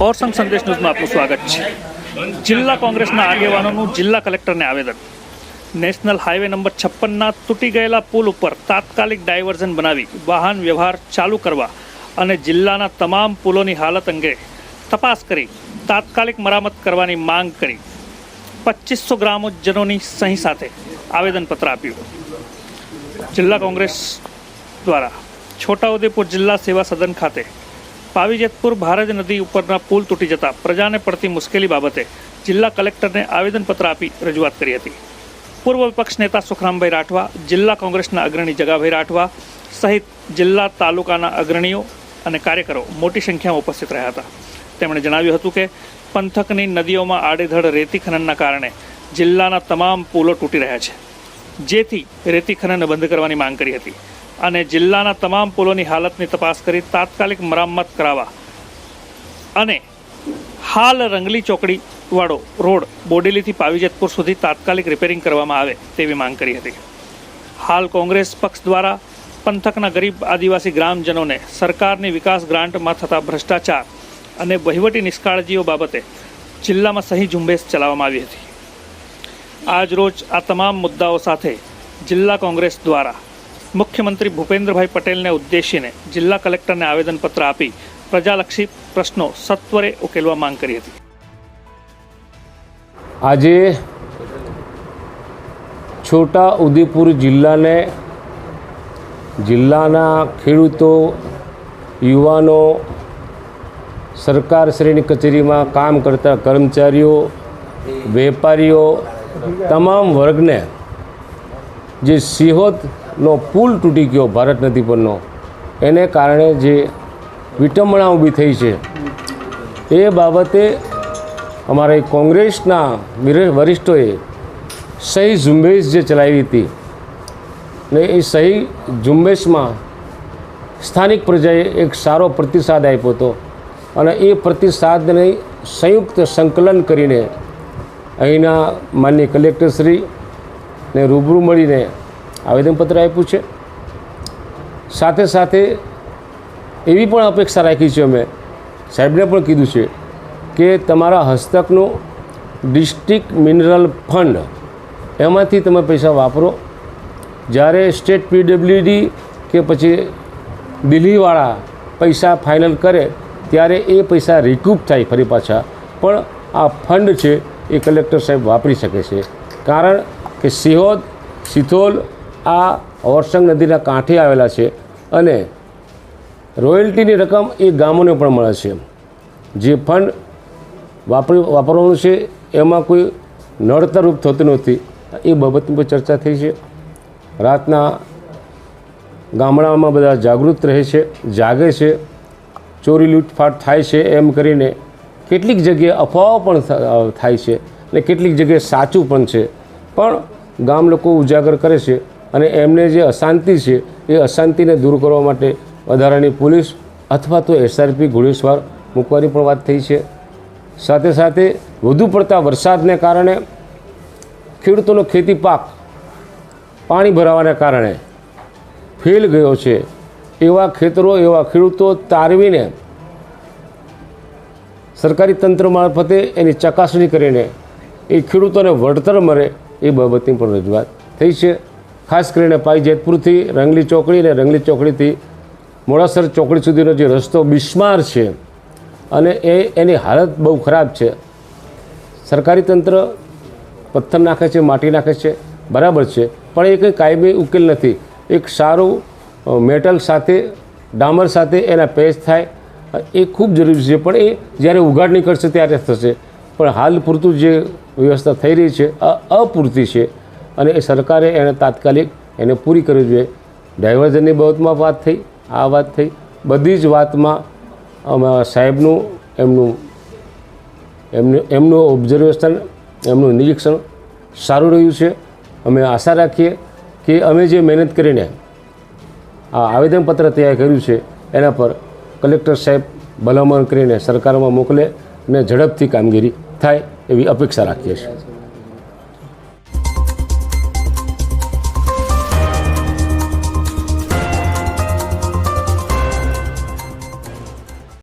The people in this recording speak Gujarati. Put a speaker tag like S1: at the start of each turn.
S1: ઓરસંગ સંદેશ ન્યૂઝમાં આપનું સ્વાગત છે. જિલ્લા કોંગ્રેસના આગેવાનોનું જિલ્લા કલેક્ટરને આવેદન. નેશનલ હાઈવે નંબર છપ્પનના તૂટી ગયેલા પુલ ઉપર તાત્કાલિક ડાયવર્ઝન બનાવી વાહન વ્યવહાર ચાલુ કરવા અને જિલ્લાના તમામ પુલોની હાલત અંગે તપાસ કરી, તાત્કાલિક મરામત કરવાની માંગ કરી. પચીસો ગ્રામજનોની સહી સાથે આવેદનપત્ર આપ્યું. જિલ્લા કોંગ્રેસ દ્વારા છોટાઉદેપુર જિલ્લા સેવા સદન ખાતે પાવીજેતપુર ભારજ નદી ઉપરના પુલ તૂટી જતા પ્રજાને પડતી મુશ્કેલી બાબતે જિલ્લા કલેક્ટરને આવેદનપત્ર આપી રજૂઆત કરી હતી. પૂર્વ વિપક્ષ નેતા સુખરામભાઈ રાઠવા, જિલ્લા કોંગ્રેસના અગ્રણી જગાભાઈ રાઠવા સહિત જિલ્લા તાલુકાના અગ્રણીઓ અને કાર્યકરો મોટી સંખ્યામાં ઉપસ્થિત રહ્યા હતા. તેમણે જણાવ્યું હતું કે પંથકની નદીઓમાં આડેધડ રેતી ખનનના કારણે જિલ્લાના તમામ પુલો તૂટી રહ્યા છે. જેથી રેતી ખનન બંધ કરવાની માંગ કરી હતી. અને જિલ્લાના તમામ પુલોની હાલતની તપાસ કરી તાત્કાલિક મરામત કરાવવા. અને હાલ રંગલી ચોકડી વાળો રોડ બોડેલીથી પાવીજતપુર સુધી તાત્કાલિક રિપેરિંગ કરવામાં આવે તેવી માંગ કરી હતી. હાલ કોંગ્રેસ પક્ષ દ્વારા પંથકના ગરીબ આદિવાસી ગ્રામજનોને સરકારની વિકાસ ગ્રાન્ટમાં થતા ભ્રષ્ટાચાર અને વહીવટી નિષ્કાળજીઓ બાબતે જિલ્લામાં સહી ઝુંબેશ ચલાવવામાં આવી હતી. આજ રોજ આ તમામ મુદ્દાઓ સાથે જિલ્લા કોંગ્રેસ દ્વારા મુખ્યમંત્રી ભૂપેન્દ્રભાઈ પટેલને ઉદ્દેશીને જિલ્લા કલેક્ટરને આવેદનપત્ર આપી પ્રજાલક્ષી પ્રશ્નો સત્વરે ઉકેલવા માંગ કરી હતી.
S2: આજે છોટા ઉદેપુર જિલ્લાને જિલ્લાના ખેડૂતો, યુવાનો સરકારશ્રીની કચેરીમાં કામ કરતા કર્મચારીઓ, વેપારીઓ, તમામ વર્ગને જે સિહોદનો પુલ તૂટી ગયો ભારત નદી પરનો. એને કારણે જે વિટંબણા ઊભી થઈ છે, એ બાબતે અમારા કોંગ્રેસના વિર- વરિષ્ઠોએ સહી ઝુંબેશ જે ચલાવી હતી ને એ સહી ઝુંબેશમાં સ્થાનિક પ્રજાએ એક સારો પ્રતિસાદ આપ્યો હતો અને એ પ્રતિસાદને સંયુક્ત સંકલન કરીને અહીંના માન્ય કલેક્ટરશ્રી ને રૂબરૂ મળીને આવેદનપત્ર આપ્યું છે. સાથે સાથે એવી પણ અપેક્ષા રાખી છે અમે, સાહેબને પણ કીધું છે કે તમારા હસ્તકનું ડિસ્ટ્રિક્ટ મિનરલ ફંડ એમાંથી તમે પૈસા વાપરો. જ્યારે સ્ટેટ પીડબ્લ્યુડી કે પછી દિલ્હીવાળા પૈસા ફાઇનલ કરે, ત્યારે એ પૈસા રિકૂપ થાય ફરી પાછા. પણ આ ફંડ છે એ કલેક્ટર સાહેબ વાપરી શકે છે. કારણ કે સિહોદ, સિથોલ આ ઓરસંગ નદીના કાંઠે આવેલા છે અને રોયલ્ટીની રકમ એ ગામોને પણ મળે છે. જે ફંડ વાપરી, વાપરવાનું છે, એમાં કોઈ નડતરરૂપ થતું નથી. એ બાબતની પણ ચર્ચા થઈ છે. રાતના ગામડામાં બધા જાગૃત રહે છે, જાગે છે, ચોરી લૂંટફાટ થાય છે એમ કરીને કેટલીક જગ્યાએ અફવાઓ પણ થાય છે અને કેટલીક જગ્યાએ સાચું પણ છે. પણ ગામ લોકો ઉજાગર કરે છે. અને એમને જે અશાંતિ છે, એ અશાંતિને દૂર કરવા માટે વધારાની પોલીસ અથવા તો એસઆરપી ઘોડેસવાર મૂકવાની પણ વાત થઈ છે. સાથે સાથે વધુ પડતા વરસાદને કારણે ખેડૂતોનો ખેતી પાક પાણી ભરાવાને કારણે ફેલ ગયો છે. એવા ખેતરો, એવા ખેડૂતો તારવીને સરકારી તંત્ર મારફતે એની ચકાસણી કરીને એ ખેડૂતોને વળતર મળે એ બાબતની પણ રજૂઆત થઈ છે. ખાસ કરીને પાઈ જેતપુરથી રંગલી ચોકડી અને રંગલી ચોકડીથી મોડાસર ચોકડી સુધીનો જે રસ્તો બિસ્માર છે અને એ એની હાલત બહુ ખરાબ છે. સરકારી તંત્ર પથ્થર નાખે છે, માટી નાખે છે, બરાબર છે, પણ એ કંઈ કાયમી ઉકેલ નથી. એક સારું મેટલ સાથે, ડામર સાથે એના પેચ થાય, એ ખૂબ જરૂરી છે, પણ એ જ્યારે ઉઘાડ નીકળશે ત્યારે થશે. પણ હાલ પૂરતું જે વ્યવસ્થા થઈ રહી છે અપૂરતી છે અને એ સરકારે એણે તાત્કાલિક એને પૂરી કરવી જોઈએ. ડાયવર્ઝનની બાબતમાં વાત થઈ, આ વાત થઈ. બધી જ વાતમાં સાહેબનું એમનું એમનું એમનું ઓબ્ઝર્વેશન એમનું નિરીક્ષણ સારું રહ્યું છે. અમે આશા રાખીએ કે અમે જે મહેનત કરીને આ આવેદનપત્ર તૈયાર કર્યું છે, એના પર કલેક્ટર સાહેબ ભલામણ કરીને સરકારમાં મોકલે અને ઝડપથી કામગીરી થાય એવી અપેક્ષા રાખીએ છીએ.